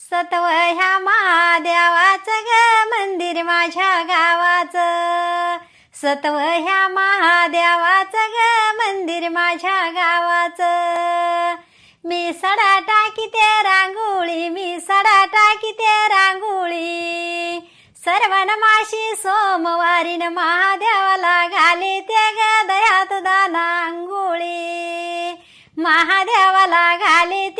सत्व ह्या महादेवाचं ग मंदिर माझ्या गावाचं. सत्व ह्या महादेवाचं ग मंदिर माझ्या गावाचं. मी सडा टाकी ते रांगोळी मी सडा टाकी ते रांगोळी. सर्वन माशी सोमवारी न महादेवाला घाले ते ग दयात दाना अंगोळी महादेवाला घाले ते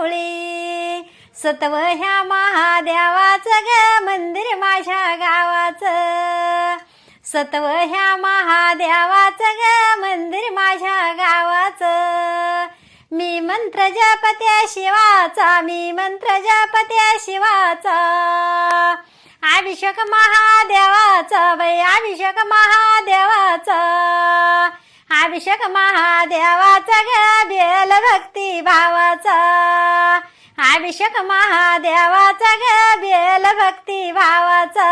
अंघोळी सत्व ह्या महादेवाचं ग मंदिर माझ्या गावाचं. सत्व ह्या महादेवाचं ग मंदिर माझ्या गावाचं. मी मंत्र जपत्या शिवाचा मी मंत्र जपत्या शिवाचा. अभिषेक महादेवाचा बाई अभिषेक महादेवाचा. अभिषेक महादेवाचा ग बेल भक्ती भावाचा. अभिषेक महादेवाचा ग बेल भक्ती भावाचा.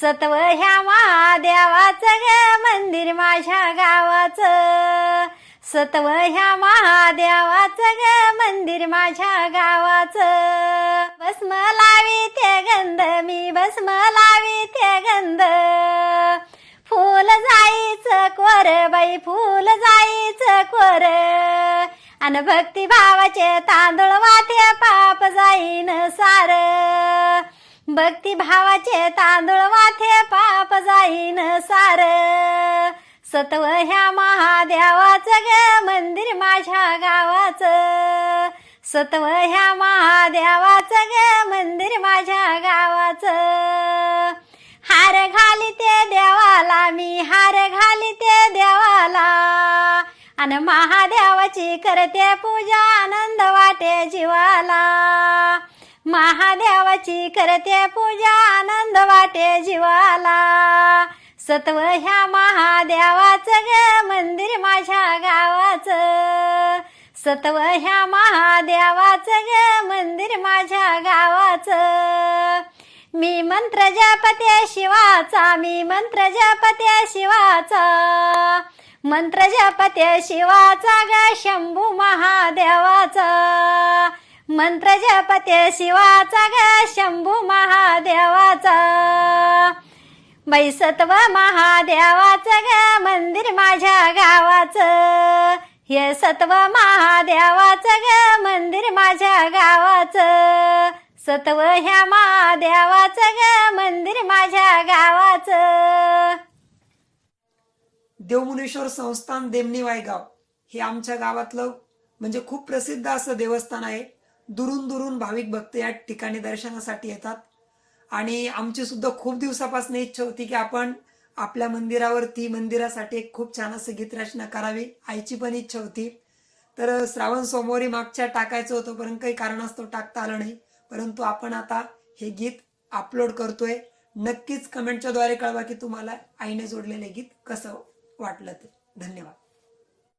सत्व ह्या महादेवाचं ग मंदिर माझ्या गावाचं. सत्व ह्या महादेवाचं ग मंदिर माझ्या गावाचं. भस्म लावी ते गंध मी भस्म लावी ते गंध. फूल जाईचं कोर बाई फूल जाईचं कोर. अन भक्ती भावाचे तांदूळ वा जाईन सार. भक्ती भावाचे तांदूळ माथे पाप जाईन सार. सत्व ह्या महादेवाचं ग मंदिर माझ्या गावाचं. सत्व ह्या महादेवाचं ग मंदिर माझ्या गावाचं. हार घाली ते देवाला मी हार घाली ते देवाला. आणि महादेवाची करते पूजा आनंद वाटे जीवाला. महादेवाची करते पूजा आनंद वाटे जीवाला. सत्व ह्या महादेवाचं ग मंदिर माझ्या गावाचं. सत्व ह्या महादेवाचं ग मंदिर माझ्या गावाचं. मी मंत्र जपते शिवाचा मी मंत्र जपते शिवाचा. मंत्र जपते शिवाचा ग शंभू महादेवाचा. मंत्र जपते शिवाचा ग शंभू महादेवाचा. बैसत्व सत्व महादेवाचं ग मंदिर माझ्या गावाचं. हे सत्व महादेवाचं ग मंदिर माझ्या गावाचं. सत्व ह्या महादेवाचं ग मंदिर माझ्या गावाचं. देवमुनेश्वर संस्थान देमणी वायगाव हे आमच्या गावातलं म्हणजे खूप प्रसिद्ध असं देवस्थान आहे. दुरून दुरून भाविक भक्त या ठिकाणी दर्शनासाठी येतात. आणि आमची सुद्धा खूप दिवसापासून इच्छा होती की आपण आपल्या मंदिरावरती मंदिरासाठी एक खूप छान असं गीत रचना करावी आईची पण इच्छा होती. तर श्रावण सोमवारी मागच्या टाकायचं होतं पण काही कारणास्तव टाकता आलं नाही. परंतु आपण आता हे गीत अपलोड करतोय. नक्कीच कमेंटच्या द्वारे कळवा की तुम्हाला आईने जोडलेले गीत कसं वाटलं तर धन्यवाद.